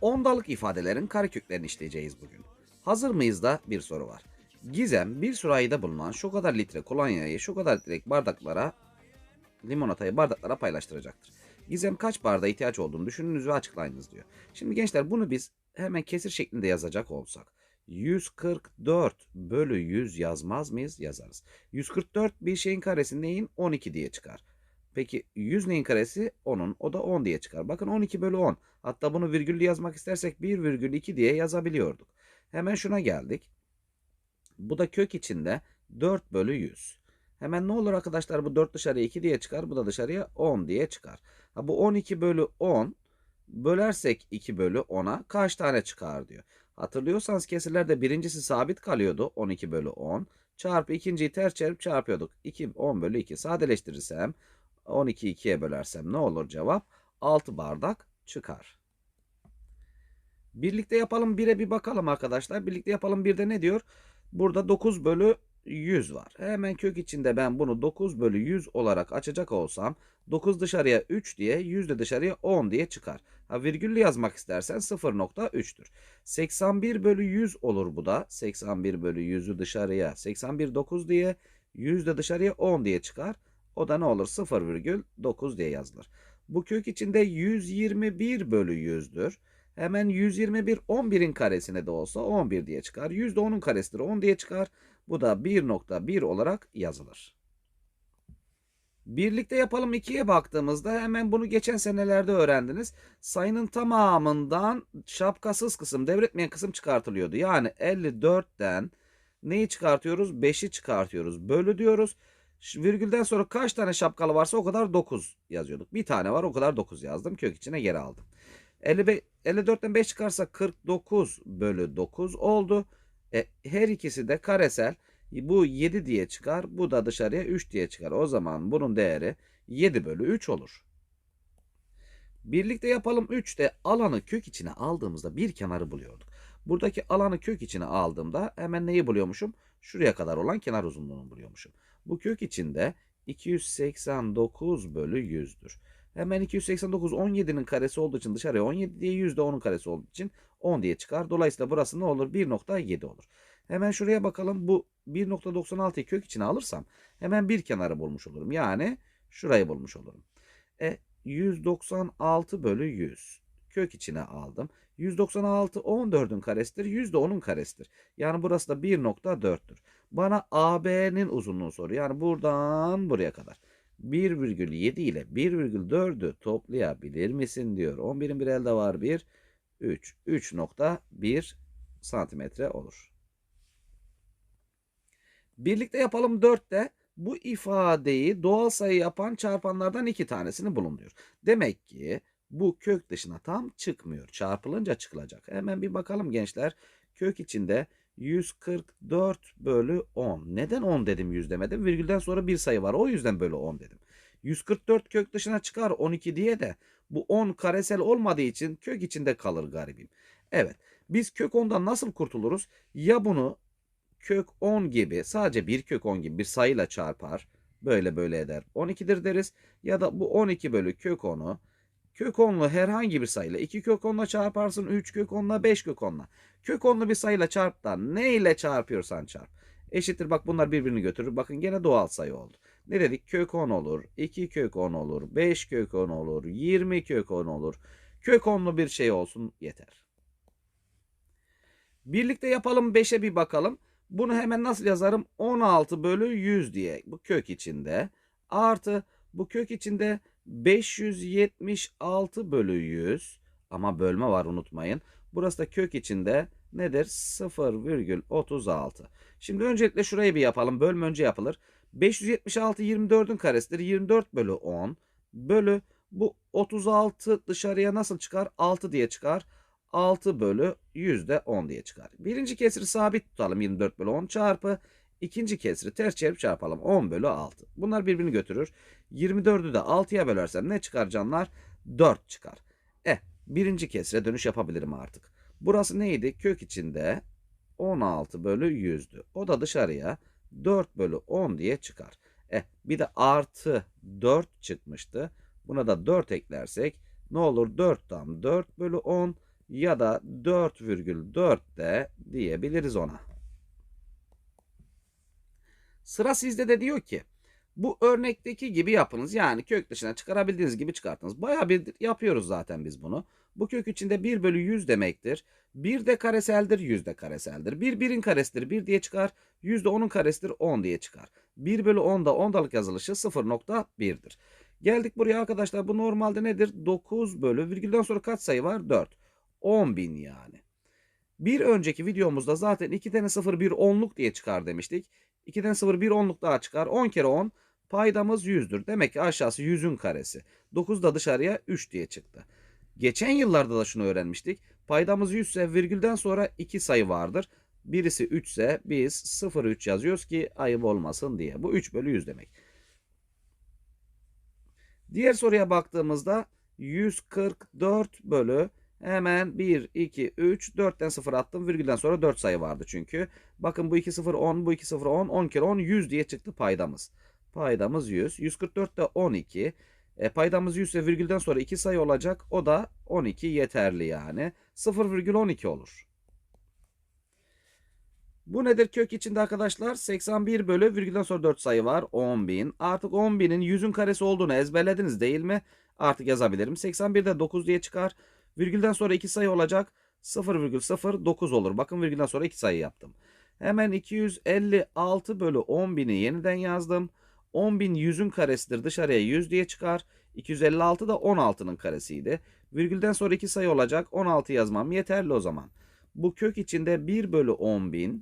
Ondalık ifadelerin kareköklerini işleyeceğiz bugün. Hazır mıyız da bir soru var. Gizem bir sürahide bulunan şu kadar litre kolonyayı şu kadar litre bardaklara limonatayı bardaklara paylaştıracaktır. Gizem kaç bardağa ihtiyaç olduğunu düşününüz ve açıklayınız diyor. Şimdi gençler bunu biz hemen kesir şeklinde yazacak olsak 144 bölü 100 yazmaz mıyız? Yazarız. 144 bir şeyin karesi neyin? 12 diye çıkar. Peki 100 neyin karesi? 10'un. O da 10 diye çıkar. Bakın 12 bölü 10. Hatta bunu virgüllü yazmak istersek 1,2 diye yazabiliyorduk. Hemen şuna geldik. Bu da kök içinde 4 bölü 100. Hemen ne olur arkadaşlar bu 4 dışarıya 2 diye çıkar. Bu da dışarıya 10 diye çıkar. Ha, bu 12 bölü 10 bölersek 2 bölü 10'a kaç tane çıkar diyor. Hatırlıyorsanız kesirlerde birincisi sabit kalıyordu 12 bölü 10. Çarpı ikinciyi ters çevirip çarpıyorduk. 2 10 bölü 2 sadeleştirirsem 12 2'ye bölersem ne olur cevap? 6 bardak çıkar. Birlikte yapalım 1'e bir bakalım arkadaşlar. Birlikte yapalım 1'de ne diyor? Burada 9 bölü 100 var. Hemen kök içinde ben bunu 9 bölü 100 olarak açacak olsam 9 dışarıya 3 diye 100 de dışarıya 10 diye çıkar. Ha virgüllü yazmak istersen 0.3'tür. 81 bölü 100 olur bu da. 81 bölü 100'ü dışarıya 81 9 diye 100 de dışarıya 10 diye çıkar. O da ne olur? 0,9 diye yazılır. Bu kök içinde 121 bölü 100'dür. Hemen 121 11'in karesine de olsa 11 diye çıkar. 100 de 10'un karesidir 10 diye çıkar. Bu da 1.1 olarak yazılır. Birlikte yapalım 2'ye baktığımızda hemen bunu geçen senelerde öğrendiniz. Sayının tamamından şapkasız kısım, devretmeyen kısım çıkartılıyordu. Yani 54'ten neyi çıkartıyoruz? 5'i çıkartıyoruz. Bölü diyoruz. Virgülden sonra kaç tane şapkalı varsa o kadar 9 yazıyorduk. Bir tane var o kadar 9 yazdım. Kök içine geri aldım. 55, 54'ten 5 çıkarsa 49 bölü 9 oldu. E, her ikisi de karesel. Bu 7 diye çıkar. Bu da dışarıya 3 diye çıkar. O zaman bunun değeri 7 bölü 3 olur. Birlikte yapalım 3'te alanı kök içine aldığımızda bir kenarı buluyorduk. Buradaki alanı kök içine aldığımda hemen neyi buluyormuşum? Şuraya kadar olan kenar uzunluğunu buluyormuşum. Bu kök içinde 289 bölü 100'dür. Hemen 289 17'nin karesi olduğu için dışarıya 17 diye 100 de 10'un karesi olduğu için 10 diye çıkar. Dolayısıyla burası ne olur? 1.7 olur. Hemen şuraya bakalım. Bu 1.96'yı kök içine alırsam hemen bir kenarı bulmuş olurum. Yani şurayı bulmuş olurum. E 196 bölü 100 kök içine aldım. 196 14'ün karesidir. 100 de 10'un karesidir. Yani burası da 1.4'tür. Bana AB'nin uzunluğunu soruyor. Yani buradan buraya kadar. 1,7 ile 1,4'ü toplayabilir misin diyor. 11'in bir elde var 1. 3. 3.1 santimetre olur. Birlikte yapalım 4'te bu ifadeyi doğal sayı yapan çarpanlardan iki tanesini bulun diyor. Demek ki bu kök dışına tam çıkmıyor. Çarpılınca çıkılacak. Hemen bir bakalım gençler. Kök içinde 144 bölü 10. Neden 10 dedim 100 demedim? Virgülden sonra bir sayı var. O yüzden bölü 10 dedim. 144 kök dışına çıkar 12 diye de bu 10 karesel olmadığı için kök içinde kalır garibim. Evet biz kök 10'dan nasıl kurtuluruz? Ya bunu kök 10 gibi sadece bir kök 10 gibi bir sayıyla çarpar. Böyle böyle eder. 12'dir deriz. Ya da bu 12 bölü kök 10'u kök 10'lu herhangi bir sayıyla 2 kök 10'la çarparsın 3 kök 10'la 5 kök 10'la. Kök 10'lu bir sayıyla çarp da ne ile çarpıyorsan çarp. Eşittir bak bunlar birbirini götürür. Bakın gene doğal sayı oldu. Ne dedik? Kök 10 olur, 2 kök 10 olur, 5 kök 10 olur, 20 kök 10 olur. Kök 10'lu bir şey olsun yeter. Birlikte yapalım 5'e bir bakalım. Bunu hemen nasıl yazarım? 16 bölü 100 diye bu kök içinde. Artı bu kök içinde 576 bölü 100 ama bölme var unutmayın. Burası da kök içinde nedir? 0,36. Şimdi öncelikle şurayı bir yapalım. Bölme önce yapılır. 576 24'ün karesidir. 24 bölü 10 bölü bu 36 dışarıya nasıl çıkar? 6 diye çıkar. 6 bölü 100 de 10 diye çıkar. Birinci kesri sabit tutalım 24 bölü 10 çarpı. İkinci kesri ters çevirip çarpalım 10 bölü 6. Bunlar birbirini götürür. 24'ü de 6'ya bölersem ne çıkar canlar? 4 çıkar. E birinci kesre dönüş yapabilirim artık. Burası neydi? Kök içinde 16 bölü 100'dü. O da dışarıya 4 bölü 10 diye çıkar. E bir de artı 4 çıkmıştı. Buna da 4 eklersek ne olur? 4 tam 4 bölü 10 ya da 4,4 de diyebiliriz ona. Sıra sizde de diyor ki bu örnekteki gibi yapınız. Yani kök dışına çıkarabildiğiniz gibi çıkartınız. Baya bir yapıyoruz zaten biz bunu. Bu kök içinde 1 bölü 100 demektir. 1 de kareseldir, 100 de kareseldir. 1 1'in karesidir 1 diye çıkar. 100 de 10'un karesidir 10 diye çıkar. 1 bölü 10 da ondalık yazılışı 0.1'dir. Geldik buraya arkadaşlar. Bu normalde nedir? 9 bölü virgülden sonra kaç sayı var? 4. 10.000 yani. Bir önceki videomuzda zaten 2 tane 0 1 onluk diye çıkar demiştik. 2'den 0 1 onluk daha çıkar. 10 kere 10 paydamız 100'dür. Demek ki aşağısı 100'ün karesi. 9 da dışarıya 3 diye çıktı. Geçen yıllarda da şunu öğrenmiştik. Paydamız 100 ise virgülden sonra 2 sayı vardır. Birisi 3 ise biz 0,3 yazıyoruz ki ayıp olmasın diye. Bu 3 bölü 100 demek. Diğer soruya baktığımızda 144 bölü hemen 1, 2, 3, 4'ten 0 attım. Virgülden sonra 4 sayı vardı çünkü. Bakın bu 2 0 10, bu 2 0 10, 10 kere 10 100 diye çıktı paydamız. Paydamız 100. 144 de 12. E, paydamız 100 ise virgülden sonra 2 sayı olacak. O da 12 yeterli yani. 0,12 olur. Bu nedir kök içinde arkadaşlar? 81 bölü virgülden sonra 4 sayı var. 10.000. Artık 10.000'in 100'ün karesi olduğunu ezberlediniz değil mi? Artık yazabilirim. 81'de 9 diye çıkar. Virgülden sonra 2 sayı olacak. 0,09 olur. Bakın virgülden sonra 2 sayı yaptım. Hemen 256 bölü 10.000'i yeniden yazdım. 10.000 100'ün karesidir. Dışarıya 100 diye çıkar. 256 da 16'nın karesiydi. Virgülden sonra 2 sayı olacak. 16 yazmam yeterli o zaman. Bu kök içinde 1 bölü 10.000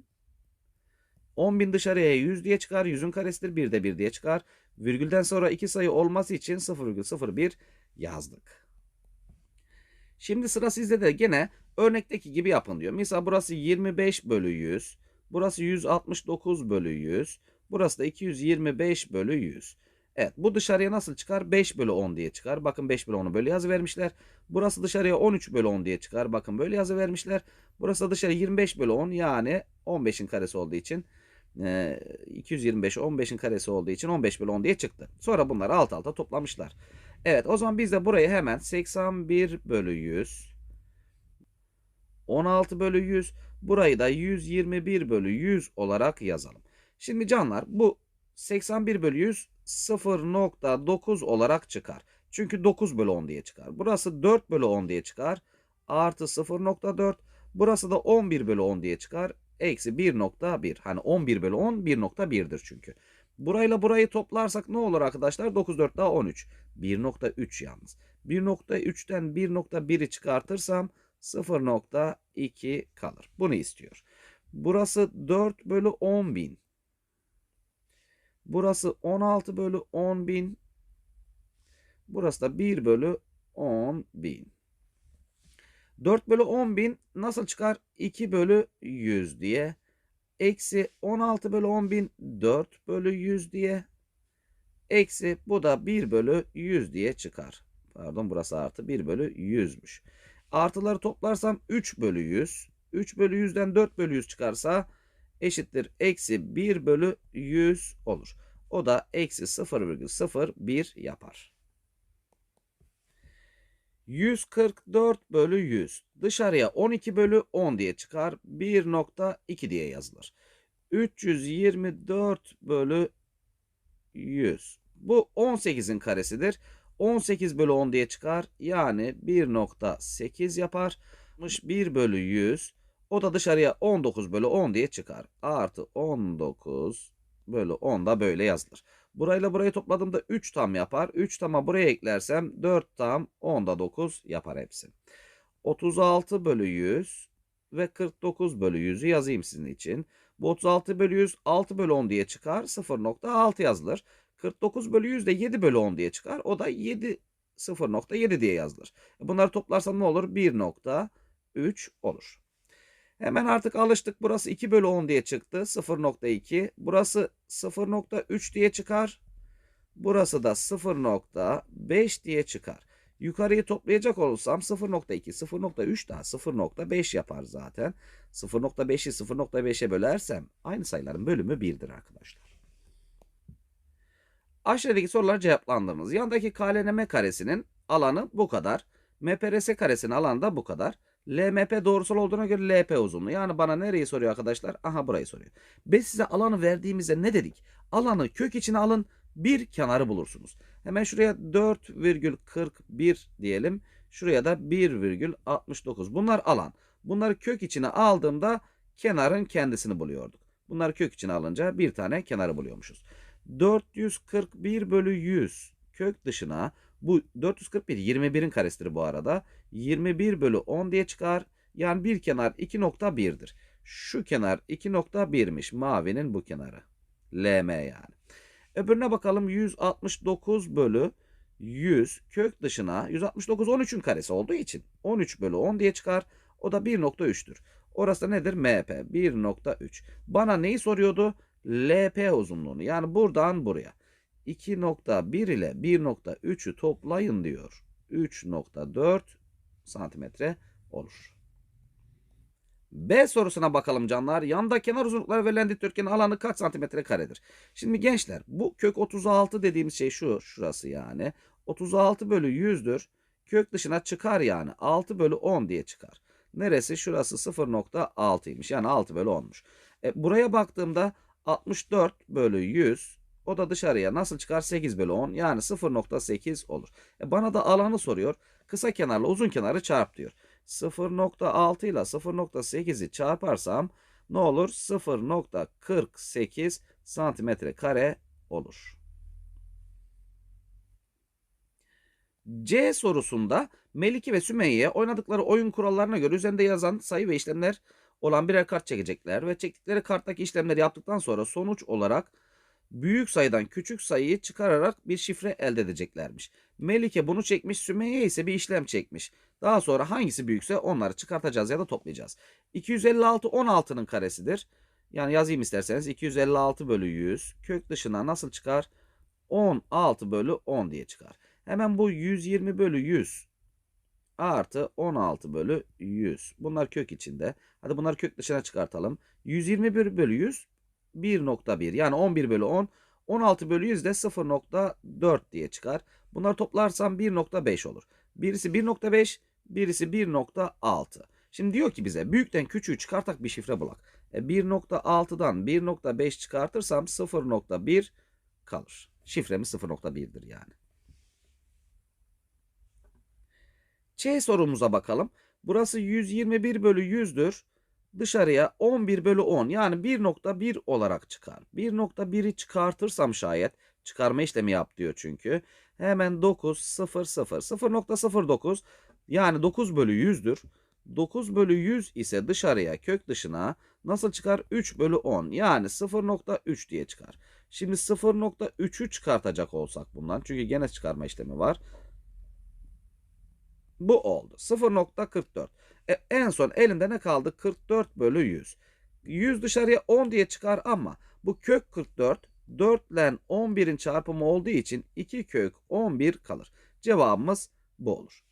10.000 dışarıya 100 diye çıkar. 100'ün karesidir. 1 de 1 diye çıkar. Virgülden sonra 2 sayı olması için 0,01 yazdık. Şimdi sıra sizde de gene örnekteki gibi yapın diyor. Mesela burası 25 bölü 100. Burası 169 bölü 100. Burası da 225 bölü 100. Evet bu dışarıya nasıl çıkar? 5 bölü 10 diye çıkar. Bakın 5 bölü 10'u böyle yazı vermişler. Burası dışarıya 13 bölü 10 diye çıkar. Bakın böyle yazı vermişler. Burası da dışarı 25 bölü 10 yani 15'in karesi olduğu için 225 15'in karesi olduğu için 15 bölü 10 diye çıktı. Sonra bunları alt alta toplamışlar. Evet o zaman biz de burayı hemen 81 bölü 100 16 bölü 100 burayı da 121 bölü 100 olarak yazalım. Şimdi canlar bu 81 bölü 100 0.9 olarak çıkar. Çünkü 9 bölü 10 diye çıkar. Burası 4 bölü 10 diye çıkar. Artı 0.4. Burası da 11 bölü 10 diye çıkar. Eksi 1.1. Hani 11 bölü 10 1.1'dir çünkü. Burayla burayı toplarsak ne olur arkadaşlar? 9 4 daha 13. 1.3 yalnız. 1.3'ten 1.1'i çıkartırsam 0.2 kalır. Bunu istiyor. Burası 4 bölü 10 bin. Burası 16 bölü 10 bin. Burası da 1 bölü 10 bin. 4 bölü 10 bin nasıl çıkar? 2 bölü 100 diye. Eksi 16 bölü 10 bin 4 bölü 100 diye. Eksi bu da 1 bölü 100 diye çıkar. Pardon burası artı 1 bölü 100'müş. Artıları toplarsam 3 bölü 100. 3 bölü 100'den 4 bölü 100 çıkarsa eşittir eksi 1 bölü 100 olur. O da eksi 0,01 yapar. 144 bölü 100 dışarıya 12 bölü 10 diye çıkar 1.2 diye yazılır. 324 bölü 100 bu 18'in karesidir. 18 bölü 10 diye çıkar yani 1.8 yapar. 1 bölü 100 o da dışarıya 19 bölü 10 diye çıkar. Artı 19 bölü 10 da böyle yazılır. Burayla burayı topladığımda 3 tam yapar. 3 tama buraya eklersem 4 tam 10'da 9 yapar hepsi. 36 bölü 100 ve 49 bölü 100'ü yazayım sizin için. Bu 36 bölü 100 6 bölü 10 diye çıkar. 0.6 yazılır. 49 bölü 100 de 7 bölü 10 diye çıkar. O da 7 0.7 diye yazılır. Bunları toplarsam ne olur? 1.3 olur. Hemen artık alıştık. Burası 2 bölü 10 diye çıktı. 0.2. Burası 0.3 diye çıkar. Burası da 0.5 diye çıkar. Yukarıyı toplayacak olursam 0.2, 0.3 daha 0.5 yapar zaten. 0.5'i 0.5'e bölersem aynı sayıların bölümü 1'dir arkadaşlar. Aşağıdaki soruları cevaplandırınız. Yandaki KLNM karesinin alanı bu kadar. MPRS karesinin alanı da bu kadar. LMP doğrusal olduğuna göre LP uzunluğu. Yani bana nereyi soruyor arkadaşlar? Aha burayı soruyor. Biz size alanı verdiğimizde ne dedik? Alanı kök içine alın bir kenarı bulursunuz. Hemen şuraya 4,41 diyelim. Şuraya da 1,69. Bunlar alan. Bunları kök içine aldığımda kenarın kendisini buluyorduk. Bunları kök içine alınca bir tane kenarı buluyormuşuz. 441 bölü 100 kök dışına bu 441 21'in karesidir bu arada. 21 bölü 10 diye çıkar. Yani bir kenar 2.1'dir. Şu kenar 2.1'miş. Mavinin bu kenarı. LM yani. Öbürüne bakalım 169 bölü 100 kök dışına 169 13'ün karesi olduğu için 13 bölü 10 diye çıkar. O da 1.3'tür. Orası nedir? MP 1.3. Bana neyi soruyordu? LP uzunluğunu. Yani buradan buraya. 2.1 ile 1.3'ü toplayın diyor. 3.4 santimetre olur. B sorusuna bakalım canlar. Yanda kenar uzunlukları verilen dikdörtgenin alanı kaç santimetre karedir? Şimdi gençler bu kök 36 dediğimiz şey şu. Şurası yani. 36 bölü 100'dür. Kök dışına çıkar yani. 6 bölü 10 diye çıkar. Neresi? Şurası 0.6'ymış. Yani 6 bölü 10'muş. E, buraya baktığımda 64 bölü 100 o da dışarıya nasıl çıkar? 8 bölü 10 yani 0.8 olur. E, bana da alanı soruyor. Kısa kenarla uzun kenarı çarp diyor. 0.6 ile 0.8'i çarparsam ne olur? 0.48 santimetre kare olur. C sorusunda Melike ve Sümeyye oynadıkları oyun kurallarına göre üzerinde yazan sayı ve işlemler olan birer kart çekecekler ve çektikleri karttaki işlemleri yaptıktan sonra sonuç olarak büyük sayıdan küçük sayıyı çıkararak bir şifre elde edeceklermiş. Melike bunu çekmiş, Sümeyye ise bir işlem çekmiş. Daha sonra hangisi büyükse onları çıkartacağız ya da toplayacağız. 256 16'nın karesidir. Yani yazayım isterseniz 256 bölü 100 kök dışına nasıl çıkar? 16 bölü 10 diye çıkar. Hemen bu 120 bölü 100 artı 16 bölü 100. Bunlar kök içinde. Hadi bunları kök dışına çıkartalım. 121 bölü 100 1.1 yani 11 bölü 10. 16 bölü 100 de 0.4 diye çıkar. Bunları toplarsam 1.5 olur. Birisi 1.5 birisi 1.6. Şimdi diyor ki bize büyükten küçüğü çıkartak bir şifre bulak. E 1.6'dan 1.5 çıkartırsam 0.1 kalır. Şifremiz 0.1'dir yani. Ç sorumuza bakalım. Burası 121 bölü 100'dür. Dışarıya 11 bölü 10 yani 1.1 olarak çıkar. 1.1'i çıkartırsam şayet çıkarma işlemi yap diyor çünkü. Hemen 9 0 0 0.09 yani 9 bölü 100'dür. 9 bölü 100 ise dışarıya kök dışına nasıl çıkar? 3 bölü 10 yani 0.3 diye çıkar. Şimdi 0.3'ü çıkartacak olsak bundan çünkü gene çıkarma işlemi var. Bu oldu. 0.44. E, en son elinde ne kaldı? 44 bölü 100. 100 dışarıya 10 diye çıkar ama bu kök 44 4 ile 11'in çarpımı olduğu için 2 kök 11 kalır. Cevabımız bu olur.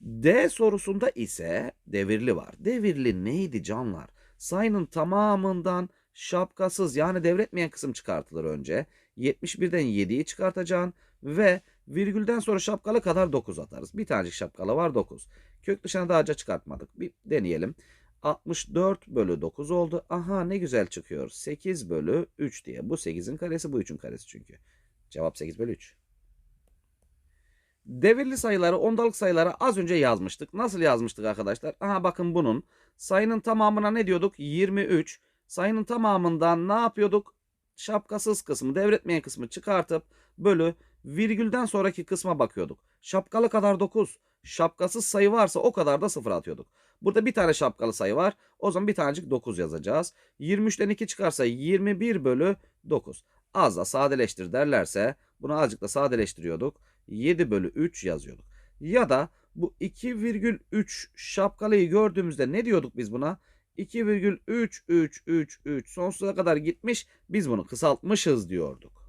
D sorusunda ise devirli var. Devirli neydi canlar? Sayının tamamından şapkasız yani devretmeyen kısım çıkartılır önce. 71'den 7'yi çıkartacaksın ve virgülden sonra şapkalı kadar 9 atarız. Bir tanecik şapkalı var 9. Kök dışına daha önce çıkartmadık. Bir deneyelim. 64 bölü 9 oldu. Aha ne güzel çıkıyor. 8 bölü 3 diye. Bu 8'in karesi bu 3'ün karesi çünkü. Cevap 8 bölü 3. Devirli sayıları, ondalık sayıları az önce yazmıştık. Nasıl yazmıştık arkadaşlar? Aha bakın bunun sayının tamamına ne diyorduk? 23. Sayının tamamından ne yapıyorduk? Şapkasız kısmı, devretmeyen kısmı çıkartıp bölü virgülden sonraki kısma bakıyorduk. Şapkalı kadar 9. Şapkasız sayı varsa o kadar da sıfır atıyorduk. Burada bir tane şapkalı sayı var. O zaman bir tanecik 9 yazacağız. 23'ten 2 çıkarsa 21 bölü 9. Az da sadeleştir derlerse bunu azıcık da sadeleştiriyorduk. 7 bölü 3 yazıyorduk. Ya da bu 2,3 şapkalıyı gördüğümüzde ne diyorduk biz buna? 2,3333 sonsuza kadar gitmiş. Biz bunu kısaltmışız diyorduk.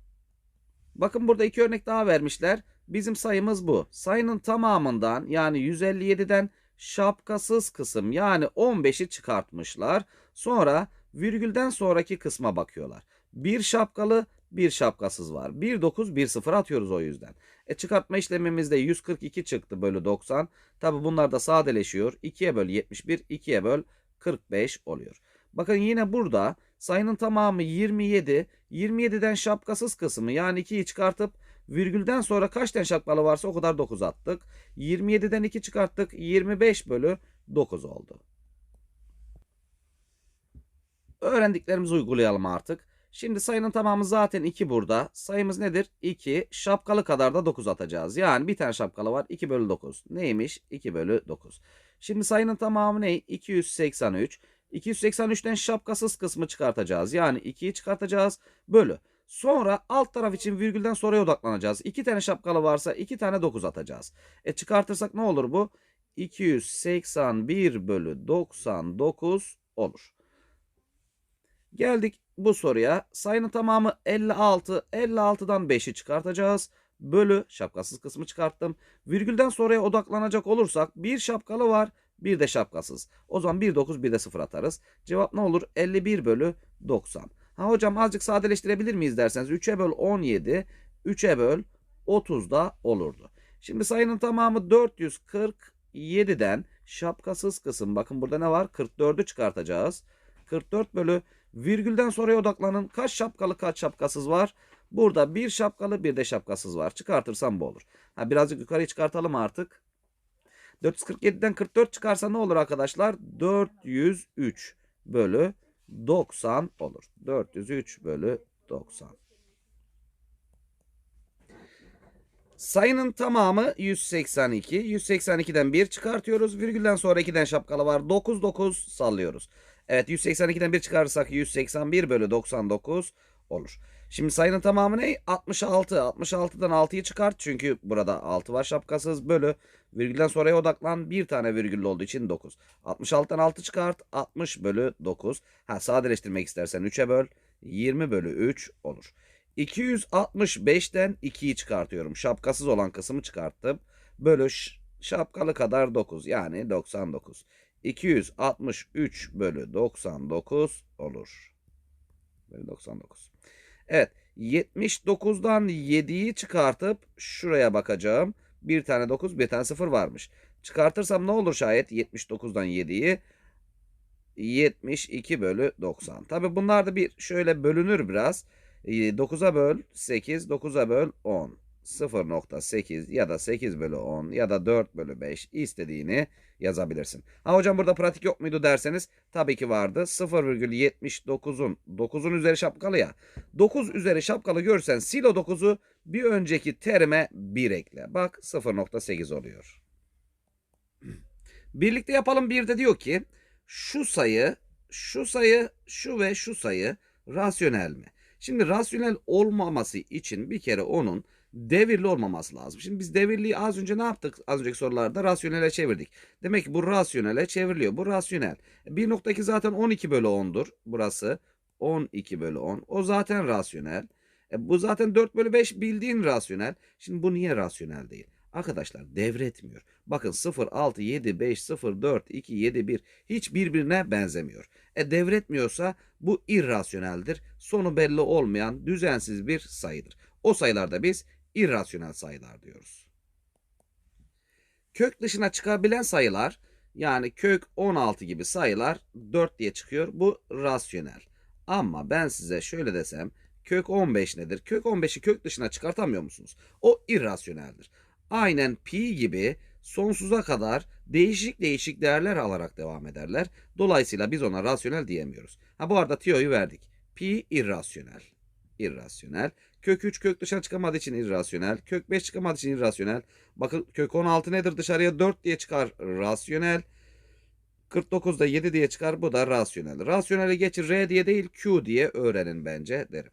Bakın burada iki örnek daha vermişler. Bizim sayımız bu. Sayının tamamından yani 157'den şapkasız kısım yani 15'i çıkartmışlar. Sonra virgülden sonraki kısma bakıyorlar. Bir şapkalı Bir şapkasız var. 1 9 1 0 atıyoruz o yüzden. E çıkartma işlemimizde 142 çıktı bölü 90. Tabi bunlar da sadeleşiyor. 2'ye böl 71, 2'ye böl 45 oluyor. Bakın yine burada sayının tamamı 27. 27'den şapkasız kısmı yani 2'yi çıkartıp virgülden sonra kaç tane şapkalı varsa o kadar 9 attık. 27'den 2 çıkarttık. 25 bölü 9 oldu. Öğrendiklerimizi uygulayalım artık. Şimdi sayının tamamı zaten 2 burada. Sayımız nedir? 2. Şapkalı kadar da 9 atacağız. Yani bir tane şapkalı var. 2 bölü 9. Neymiş? 2 bölü 9. Şimdi sayının tamamı ne? 283. 283'ten şapkasız kısmı çıkartacağız. Yani 2'yi çıkartacağız. Bölü. Sonra alt taraf için virgülden soruya odaklanacağız. 2 tane şapkalı varsa 2 tane 9 atacağız. E çıkartırsak ne olur bu? 281 bölü 99 olur. Geldik bu soruya. Sayının tamamı 56. 56'dan 5'i çıkartacağız. Bölü şapkasız kısmı çıkarttım. Virgülden sonraya odaklanacak olursak bir şapkalı var bir de şapkasız. O zaman 1 9 bir de 0 atarız. Cevap ne olur? 51 bölü 90. Ha hocam azıcık sadeleştirebilir miyiz derseniz 3'e böl 17 3'e böl 30 da olurdu. Şimdi sayının tamamı 447'den şapkasız kısım bakın burada ne var? 44'ü çıkartacağız. 44 bölü virgülden sonraya odaklanın. Kaç şapkalı kaç şapkasız var? Burada bir şapkalı bir de şapkasız var. Çıkartırsam bu olur. Ha, birazcık yukarıya çıkartalım artık. 447'den 44 çıkarsa ne olur arkadaşlar? 403 bölü 90 olur. 403 bölü 90. Sayının tamamı 182. 182'den 1 çıkartıyoruz. Virgülden sonra 2'den şapkalı var. 9 9 sallıyoruz. Evet 182'den 1 çıkarırsak 181 bölü 99 olur. Şimdi sayının tamamı ne? 66. 66'dan 6'yı çıkart. Çünkü burada 6 var şapkasız. Bölü. Virgülden sonraya odaklan. Bir tane virgüllü olduğu için 9. 66'dan 6 çıkart. 60 bölü 9. Ha sadeleştirmek istersen 3'e böl. 20 bölü 3 olur. 265'ten 2'yi çıkartıyorum. Şapkasız olan kısmı çıkarttım. Bölü şapkalı kadar 9. Yani 99. 263 bölü 99 olur. Bölü 99. Evet 79'dan 7'yi çıkartıp şuraya bakacağım. Bir tane 9 bir tane 0 varmış. Çıkartırsam ne olur şayet 79'dan 7'yi? 72 bölü 90. Tabi bunlar da bir şöyle bölünür biraz. 9'a böl 8, 9'a böl 10. 0.8 ya da 8 bölü 10 ya da 4 bölü 5 istediğini yazabilirsin. Ha hocam burada pratik yok muydu derseniz tabii ki vardı. 0,79'un 9'un üzeri şapkalı ya. 9 üzeri şapkalı görsen sil o 9'u bir önceki terime 1 ekle. Bak 0.8 oluyor. Birlikte yapalım bir de diyor ki şu sayı, şu sayı, şu ve şu sayı rasyonel mi? Şimdi rasyonel olmaması için bir kere onun devirli olmaması lazım. Şimdi biz devirliyi az önce ne yaptık? Az önceki sorularda rasyonele çevirdik. Demek ki bu rasyonele çevriliyor. Bu rasyonel. 1.2 zaten 12 bölü 10'dur. Burası 12 bölü 10. O zaten rasyonel. E, bu zaten 4 bölü 5 bildiğin rasyonel. Şimdi bu niye rasyonel değil? Arkadaşlar devretmiyor. Bakın 0, 6, 7, 5, 0, 4, 2, 7, 1 hiç birbirine benzemiyor. E devretmiyorsa bu irrasyoneldir. Sonu belli olmayan düzensiz bir sayıdır. O sayılarda biz irrasyonel sayılar diyoruz. Kök dışına çıkabilen sayılar yani kök 16 gibi sayılar 4 diye çıkıyor. Bu rasyonel. Ama ben size şöyle desem kök 15 nedir? Kök 15'i kök dışına çıkartamıyor musunuz? O irrasyoneldir. Aynen pi gibi sonsuza kadar değişik değişik değerler alarak devam ederler. Dolayısıyla biz ona rasyonel diyemiyoruz. Ha bu arada tiyoyu verdik. Pi irrasyonel. İrrasyonel. Kök 3 kök dışarı çıkamadığı için irrasyonel. Kök 5 çıkamadığı için irrasyonel. Bakın kök 16 nedir? Dışarıya 4 diye çıkar. Rasyonel. 49'da 7 diye çıkar. Bu da rasyonel. Rasyoneli geçir R diye değil Q diye öğrenin bence derim.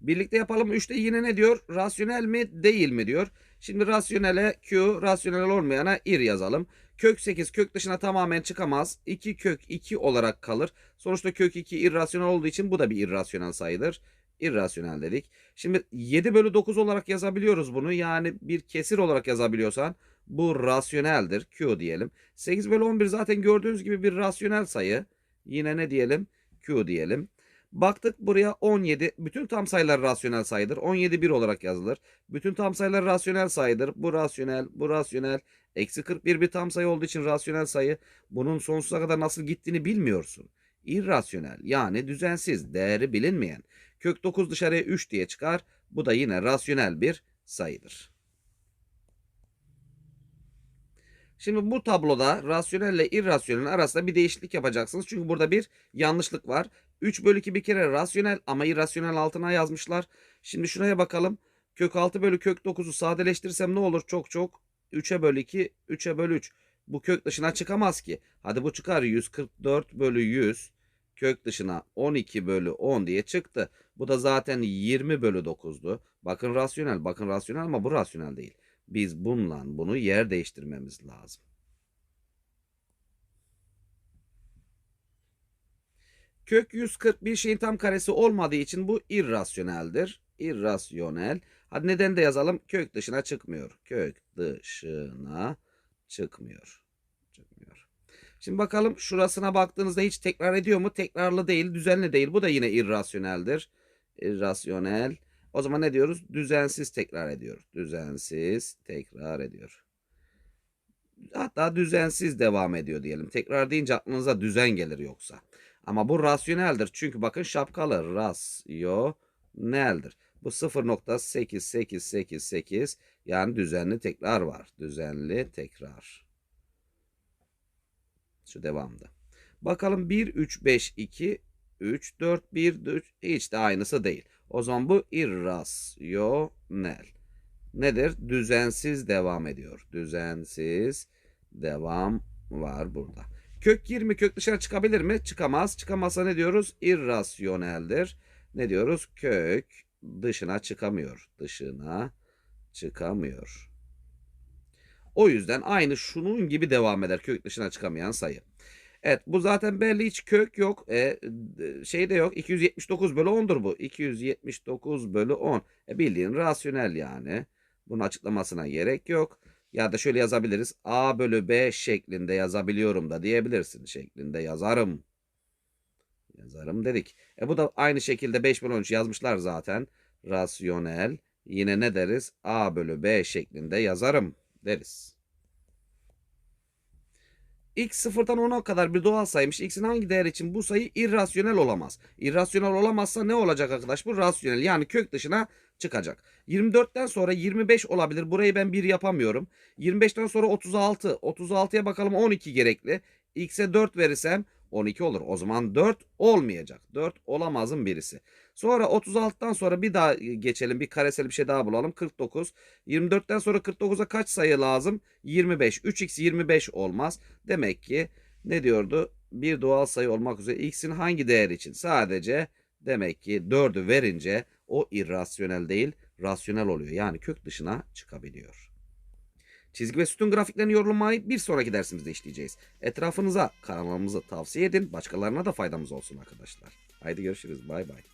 Birlikte yapalım. 3'te yine ne diyor? Rasyonel mi değil mi diyor. Şimdi rasyonele Q, rasyonel olmayana ir yazalım. Kök 8 kök dışına tamamen çıkamaz. 2 kök 2 olarak kalır. Sonuçta kök 2 irrasyonel olduğu için bu da bir irrasyonel sayıdır. İrrasyonel dedik. Şimdi 7 bölü 9 olarak yazabiliyoruz bunu. Yani bir kesir olarak yazabiliyorsan bu rasyoneldir. Q diyelim. 8 bölü 11 zaten gördüğünüz gibi bir rasyonel sayı. Yine ne diyelim? Q diyelim. Baktık buraya 17. Bütün tam sayılar rasyonel sayıdır. 17 1 olarak yazılır. Bütün tam sayılar rasyonel sayıdır. Bu rasyonel, bu rasyonel. Eksi 41 bir tam sayı olduğu için rasyonel sayı. Bunun sonsuza kadar nasıl gittiğini bilmiyorsun. İrrasyonel yani düzensiz, değeri bilinmeyen. Kök 9 dışarıya 3 diye çıkar. Bu da yine rasyonel bir sayıdır. Şimdi bu tabloda rasyonel ile irrasyonel arasında bir değişiklik yapacaksınız. Çünkü burada bir yanlışlık var. 3 bölü 2 bir kere rasyonel ama irrasyonel altına yazmışlar. Şimdi şuraya bakalım. Kök 6 bölü kök 9'u sadeleştirirsem ne olur? Çok çok 3'e bölü 2, 3'e bölü 3. Bu kök dışına çıkamaz ki. Hadi bu çıkar 144 bölü 100. Kök dışına 12 bölü 10 diye çıktı. Bu da zaten 20 bölü 9'du. Bakın rasyonel, bakın rasyonel ama bu rasyonel değil. Biz bununla bunu yer değiştirmemiz lazım. Kök 140 bir şeyin tam karesi olmadığı için bu irrasyoneldir. İrrasyonel. Hadi neden de yazalım. Kök dışına çıkmıyor. Kök dışına çıkmıyor. Çıkmıyor. Şimdi bakalım şurasına baktığınızda hiç tekrar ediyor mu? Tekrarlı değil, düzenli değil. Bu da yine irrasyoneldir. İrrasyonel. O zaman ne diyoruz? Düzensiz tekrar ediyor. Düzensiz tekrar ediyor. Hatta düzensiz devam ediyor diyelim. Tekrar deyince aklınıza düzen gelir yoksa. Ama bu rasyoneldir. Çünkü bakın şapkalı rasyoneldir. Bu 0.8888 yani düzenli tekrar var. Düzenli tekrar. Şu devamda. Bakalım 1, 3, 5, 2, 3, 4, 1, 3 hiç de aynısı değil. O zaman bu irrasyonel. Nedir? Düzensiz devam ediyor. Düzensiz devam var burada. Kök 20 kök dışarı çıkabilir mi? Çıkamaz. Çıkamazsa ne diyoruz? İrrasyoneldir. Ne diyoruz? Kök dışına çıkamıyor. Dışına çıkamıyor. O yüzden aynı şunun gibi devam eder kök dışına çıkamayan sayı. Evet bu zaten belli hiç kök yok. E, şey de yok. 279 bölü 10'dur bu. 279 bölü 10. E, bildiğin rasyonel yani. Bunun açıklamasına gerek yok. Ya da şöyle yazabiliriz. A bölü B şeklinde yazabiliyorum da diyebilirsin. Şeklinde yazarım. Yazarım dedik. E bu da aynı şekilde 5 bölü 13 yazmışlar zaten. Rasyonel. Yine ne deriz? A bölü B şeklinde yazarım deriz. X sıfırdan 10'a kadar bir doğal sayıymış. X'in hangi değer için bu sayı irrasyonel olamaz. İrrasyonel olamazsa ne olacak arkadaş? Bu rasyonel yani kök dışına çıkacak. 24'ten sonra 25 olabilir. Burayı ben 1 yapamıyorum. 25'ten sonra 36. 36'ya bakalım 12 gerekli. X'e 4 verirsem 12 olur. O zaman 4 olmayacak. 4 olamazın birisi. Sonra 36'dan sonra bir daha geçelim. Bir karesel bir şey daha bulalım. 49. 24'ten sonra 49'a kaç sayı lazım? 25. 3x 25 olmaz. Demek ki ne diyordu? Bir doğal sayı olmak üzere x'in hangi değer için? Sadece demek ki 4'ü verince o irrasyonel değil rasyonel oluyor. Yani kök dışına çıkabiliyor. Çizgi ve sütun grafiklerini yorumlamayı bir sonraki dersimizde işleyeceğiz. Etrafınıza kanalımızı tavsiye edin. Başkalarına da faydamız olsun arkadaşlar. Haydi görüşürüz. Bay bay.